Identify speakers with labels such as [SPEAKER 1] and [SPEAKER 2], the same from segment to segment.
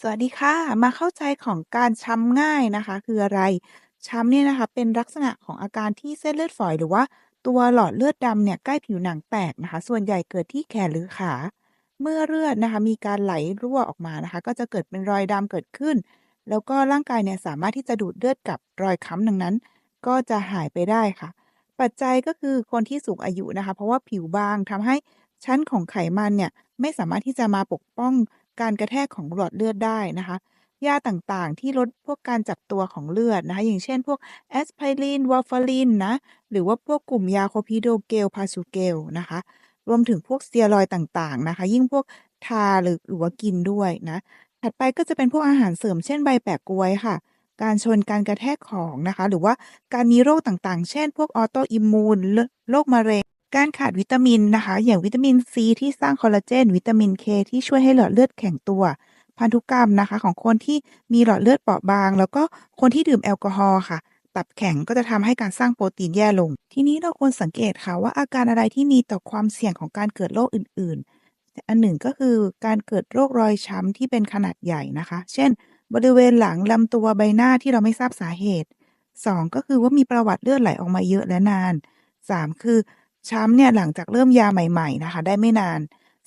[SPEAKER 1] สวัสดีค่ะ มาเข้าใจของการช้ำง่ายนะคะ คืออะไร ช้ำเนี่ยนะคะ เป็นลักษณะของอาการที่เส้นเลือดฝอย หรือว่าตัวหลอดเลือดดำเนี่ยใกล้ผิวหนังแตกนะคะ ส่วนใหญ่เกิดที่แขนหรือขา เมื่อเลือดนะคะ มีการไหลรั่วออกมานะคะ ก็จะเกิดเป็นรอยดำเกิดขึ้น แล้วก็ร่างกายเนี่ยสามารถที่จะดูดเลือดกับรอยค้ำดังนั้น ก็จะหายไปได้ค่ะ ปัจจัยก็คือคนที่สูงอายุนะคะ เพราะว่าผิวบางทำให้ชั้นของไขมันเนี่ยไม่สามารถที่จะมาปกป้อง การกระแทกของหลอดเลือดได้นะคะ ยาต่างๆ ที่ลดพวกการจับตัวของเลือดนะคะ อย่างเช่นพวกแอสไพรินวาร์ฟารินนะ หรือว่าพวกกลุ่มยาโคพิโดเกล พาซูเกลนะคะ รวมถึงพวกสเตียรอยต่างๆนะคะ ยิ่งพวกทาหรือหรือว่ากินด้วยนะ ถัดไปก็จะเป็นพวกอาหารเสริมเช่นใบแปะกล้วยค่ะการชนการกระแทกของนะคะ หรือว่าการมีโรคต่างๆ เช่น พวกออโตอิมมูนโรคมะเร็ง การขาดวิตามินนะคะ อย่างวิตามินซีที่สร้างคอลลาเจน วิตามินเคที่ช่วยให้หลอดเลือดแข็งตัว พันธุกรรมนะคะ ของคนที่มีหลอดเลือดเปราะบาง แล้วก็คนที่ดื่มแอลกอฮอล์ค่ะ ตับแข็งก็จะทำให้การสร้างโปรตีนแย่ลง ทีนี้เราควรสังเกตค่ะว่าอาการอะไรที่มีต่อความเสี่ยงของการเกิดโรคอื่น ๆ อันหนึ่งก็คือการเกิดโรครอยช้ำที่เป็นขนาดใหญ่นะคะ เช่น บริเวณหลังลำตัวใบหน้าที่เราไม่ทราบสาเหตุ 2 ก็คือว่ามีประวัติเลือดไหลออกมาเยอะและนาน 3 คือ ช้ำเนี่ยหลังจากเริ่มยาใหม่ ๆ นะคะ ได้ไม่นาน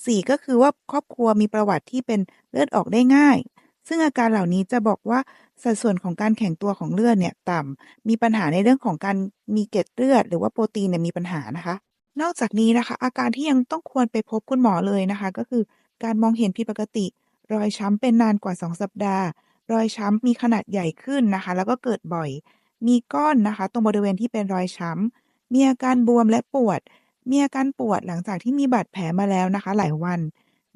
[SPEAKER 1] 4 ก็คือว่าครอบครัวมีประวัติที่เป็นเลือดออกได้ง่าย ซึ่งอาการเหล่านี้จะบอกว่าสัดส่วนของการแข็งตัวของเลือดเนี่ยต่ำมีปัญหาในเรื่องของการมีเกล็ดเลือด หรือว่าโปรตีนเนี่ยมีปัญหานะคะ นอกจากนี้นะคะ อาการที่ยังต้องควรไปพบคุณหมอเลยนะคะ ก็คือการมองเห็นผิดปกติ รอยช้ำเป็นนานกว่า 2 สัปดาห์ รอยช้ำมีขนาดใหญ่ขึ้นนะคะ แล้วก็เกิดบ่อย มีก้อนนะคะ ตรงบริเวณที่เป็นรอยช้ำ มีอาการบวมและปวด มีอาการปวดหลังจากที่มีบาดแผลมาแล้วนะคะ หลายวัน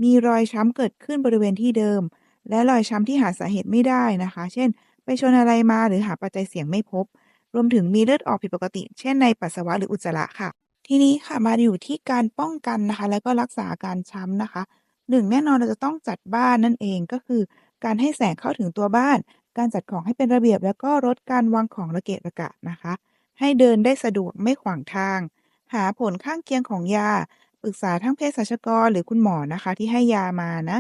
[SPEAKER 1] มีรอยช้ำเกิดขึ้นบริเวณที่เดิม และรอยช้ำที่หาสาเหตุไม่ได้นะคะ เช่น ไปชนอะไรมาหรือหาปัจจัยเสี่ยงไม่พบ รวมถึงมีเลือดออกผิดปกติ เช่นในปัสสาวะหรืออุจจาระค่ะ ทีนี้ค่ะมาอยู่ที่การป้องกันนะคะ แล้วก็รักษาอาการช้ำนะคะหนึ่งแน่นอนเราจะต้องจัดบ้านนั่นเองก็คือ การให้แสงเข้าถึงตัวบ้าน การจัดของให้เป็นระเบียบ แล้วก็ลดการวางของระเกะระกะนะคะ ให้เดินได้สะดวกไม่ขวางทาง หาผลข้างเคียงของยา ปรึกษาทั้งเภสัชกรหรือคุณหมอนะคะ ที่ให้ยามานะ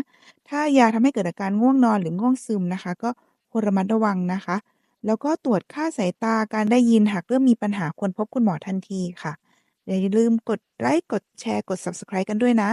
[SPEAKER 1] ถ้ายาทำให้เกิดอาการง่วงนอนหรือง่วงซึมนะคะ ก็ควรระมัดระวังนะคะ แล้วก็ตรวจค่าสายตาการได้ยินหากเริ่มมีปัญหาควรพบคุณหมอทันทีค่ะอย่าลืมกดไลค์กดแชร์กด Subscribe กันด้วยนะ